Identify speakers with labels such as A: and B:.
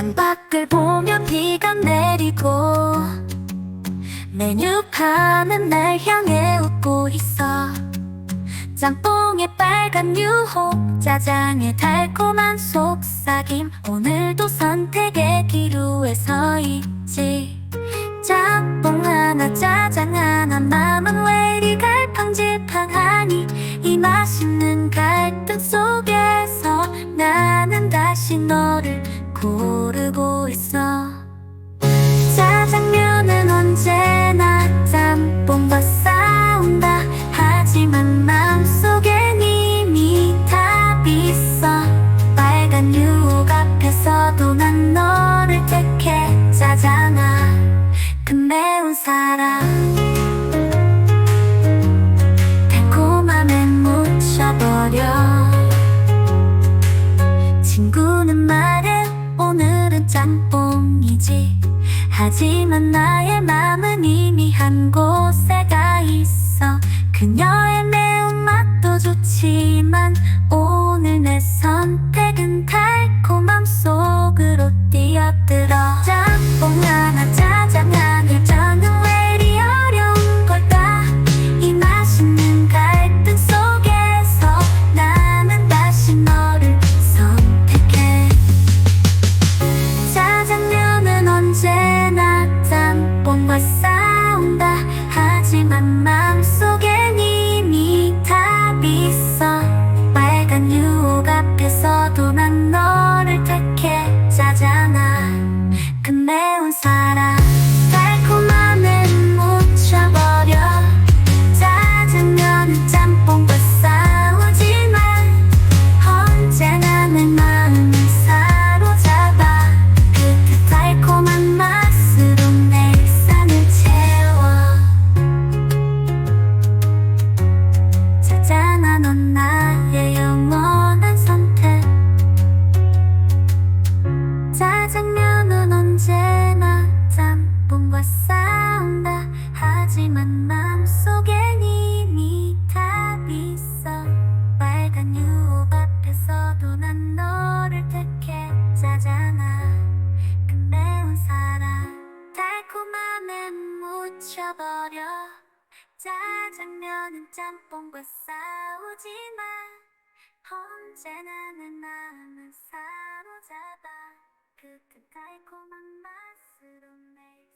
A: 창밖을 보며 비가 내리고 메뉴판은 날 향해 웃고 있어. 짬뽕의 빨간 유혹 짜장의 달콤한 속삭임. 오늘도 선택의 기로에 서 있지. 짬뽕 하나 짜장 하나 맘은 왜 이리 갈팡질팡하니? 이 맛있는 갈등 속에서 나는 다시 너를 고르고 있어. 짜장면은 언제나 짬뽕과 싸운다. 하지만 마음속엔 이미 답이 있어. 빨간 유혹 앞에서도 난 너를 택해. 짜장아. 그 매운 사랑 짬뽕이지. 하지만 나의 맘은 이미 한 곳에 가 있어. 그녀의 매운맛도 좋지만 오 묻혀버려. 짜장면은 짬뽕과 싸우지만 언제나 내 마음을 사로잡아. 그 달콤한 맛으로 내